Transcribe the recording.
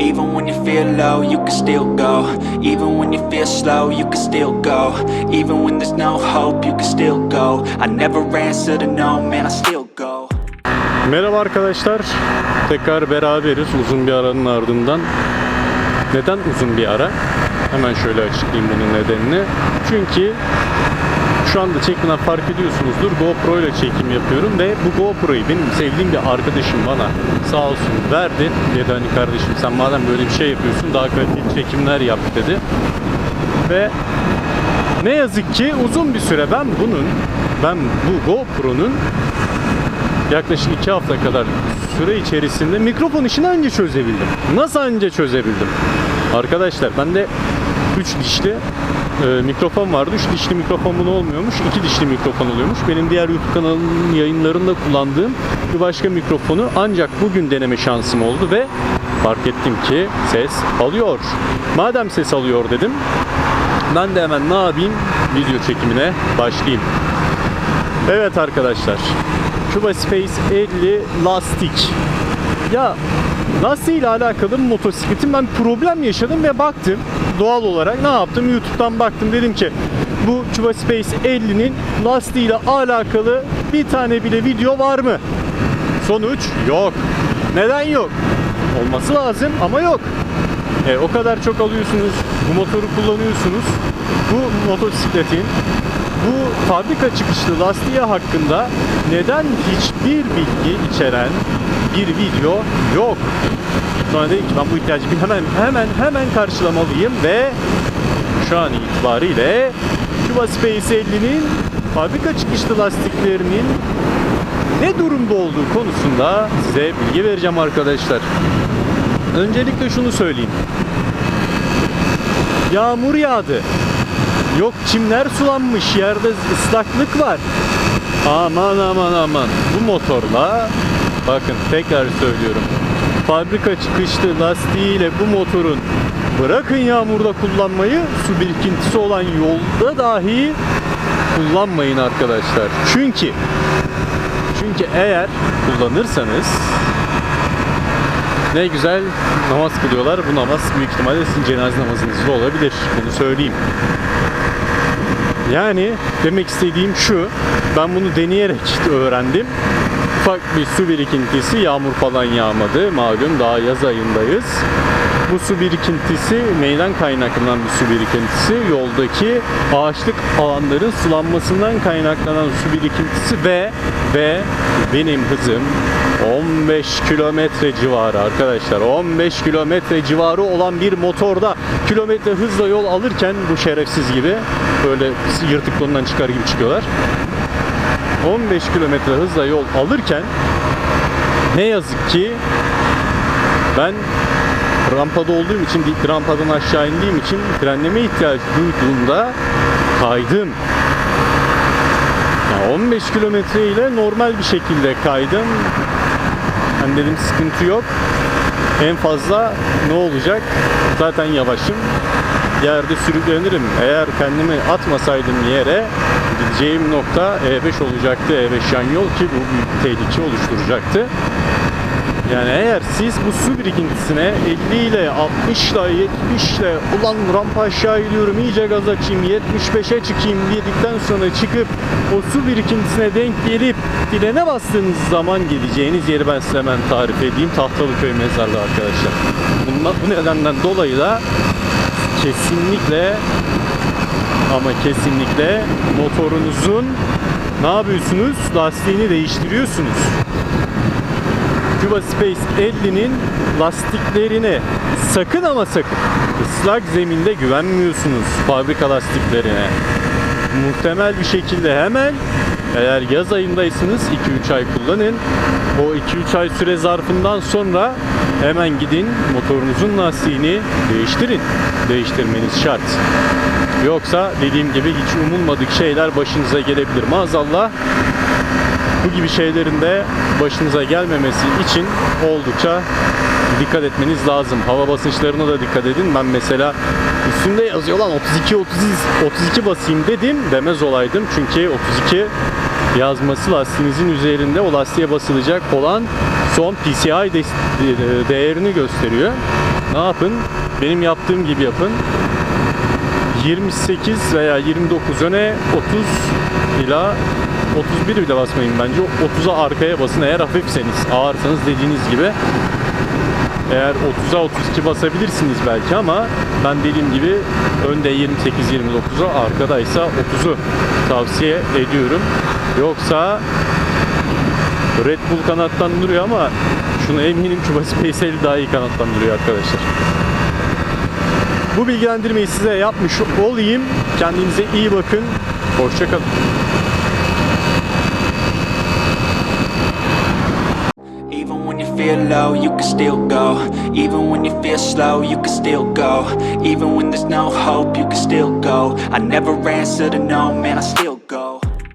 Even when you feel low, you can still go. Even when you feel slow, you can still go. Even when there's no hope, you can still go. I never answer to no, man, I still go. Merhaba arkadaşlar. Tekrar beraberiz uzun bir aranın ardından. Neden uzun bir ara? Hemen şöyle açıklayayım bunun nedenini. Çünkü şu anda çekimden fark ediyorsunuzdur. GoPro ile çekim yapıyorum ve bu GoPro'yu benim sevdiğim bir arkadaşım bana sağ olsun verdi. Dedi hani kardeşim sen madem böyle bir şey yapıyorsun daha kaliteli çekimler yap dedi. Ve ne yazık ki uzun bir süre ben bunun ben bu GoPro'nun yaklaşık iki hafta kadar süre içerisinde mikrofon işini anca çözebildim. Nasıl anca çözebildim? Arkadaşlar bende 3 dişli e, mikrofon vardı. 3 dişli mikrofon bunu olmuyormuş. 2 dişli mikrofon oluyormuş. Benim diğer YouTube kanalının yayınlarında kullandığım bir başka mikrofonu ancak bugün deneme şansım oldu ve fark ettim ki ses alıyor. Madem ses alıyor dedim. Ben de hemen ne yapayım? Video çekimine başlayayım. Evet arkadaşlar. Cuba Space 50 lastik. Ya lastiği ile alakalı motosikletin ben problem yaşadım ve baktım. Doğal olarak ne yaptım? YouTube'dan baktım. Dedim ki bu Cuba Space 50'nin lastiği ile alakalı bir tane bile video var mı? Sonuç yok. Neden yok? Olması lazım ama yok. E, o kadar çok alıyorsunuz, bu motoru kullanıyorsunuz. Bu motosikletin bu fabrika çıkışlı lastiği hakkında neden hiçbir bilgi içeren bir video yok? Sonra dedim ki ben bu ihtiyacı hemen hemen hemen karşılamalıyım ve şu an itibariyle Cuba Space 50'nin fabrika çıkışlı lastiklerinin ne durumda olduğu konusunda size bilgi vereceğim arkadaşlar. Öncelikle şunu söyleyeyim. Yağmur yağdı. Yok çimler sulanmış, yerde ıslaklık var. Aman aman aman. Bu motorla bakın tekrar söylüyorum. Fabrika çıkışlı lastiğiyle bu motorun bırakın yağmurda kullanmayı su birikintisi olan yolda dahi kullanmayın arkadaşlar. Çünkü çünkü eğer kullanırsanız ne güzel namaz kılıyorlar. Bu namaz büyük ihtimalle sizin cenaze namazınızda olabilir. Bunu söyleyeyim. Yani demek istediğim şu. Ben bunu deneyerek öğrendim. Ufak bir su birikintisi, yağmur falan yağmadı. Malum daha yaz ayındayız. Bu su birikintisi neyden kaynaklanan bir su birikintisi? Yoldaki ağaçlık alanların sulanmasından kaynaklanan su birikintisi ve ve benim hızım 15 kilometre civarı arkadaşlar. 15 kilometre civarı olan bir motorda kilometre hızla yol alırken bu şerefsiz gibi böyle yırtık çıkar gibi çıkıyorlar. 15 kilometre hızla yol alırken ne yazık ki ben rampada olduğum için dik rampadan aşağı indiğim için frenleme ihtiyacı duyduğumda kaydım. Yani 15 kilometre ile normal bir şekilde kaydım. Hani dedim sıkıntı yok. En fazla ne olacak? Zaten yavaşım. Yerde sürüklenirim. Eğer kendimi atmasaydım yere gideceğim nokta E5 olacaktı. E5 yan yol ki bu büyük tehlike oluşturacaktı. Yani eğer siz bu su birikintisine 50 ile 60 ile 70 ile ulan rampa aşağı gidiyorum iyice gaz açayım 75'e çıkayım dedikten sonra çıkıp o su birikintisine denk gelip dilene bastığınız zaman gideceğiniz yeri ben size hemen tarif edeyim. Tahtalıköy mezarlığı arkadaşlar. Bundan, bu nedenden dolayı da kesinlikle ama kesinlikle motorunuzun ne yapıyorsunuz? Lastiğini değiştiriyorsunuz. Cuba Space 50'nin lastiklerine sakın ama sakın ıslak zeminde güvenmiyorsunuz fabrika lastiklerine. Muhtemel bir şekilde hemen eğer yaz ayındaysanız 2-3 ay kullanın. O 2-3 ay süre zarfından sonra hemen gidin motorunuzun lastiğini değiştirin. Değiştirmeniz şart. Yoksa dediğim gibi hiç umulmadık şeyler başınıza gelebilir. Maazallah bu gibi şeylerin de başınıza gelmemesi için oldukça dikkat etmeniz lazım. Hava basınçlarına da dikkat edin. Ben mesela üstünde yazıyor lan 32 30 32 basayım dedim demez olaydım. Çünkü 32 yazması lastiğinizin üzerinde o lastiğe basılacak olan son PCI de- değerini gösteriyor. Ne yapın? Benim yaptığım gibi yapın. 28 veya 29 öne 30 ila 31 bile basmayın bence. 30'a arkaya basın eğer hafifseniz. Ağırsanız dediğiniz gibi. Eğer 30'a 32 basabilirsiniz belki ama ben dediğim gibi önde 28-29'a arkadaysa 30'u tavsiye ediyorum. Yoksa Red Bull kanatlandırıyor ama şunu eminim ki Space daha iyi kanatlandırıyor arkadaşlar. Bu bilgilendirmeyi size yapmış olayım. Kendinize iyi bakın. Hoşçakalın. Even when you feel low, you can still go. Even when you feel slow, you can still go. Even when there's no hope, you can still go. I never answer to no, man, I still go.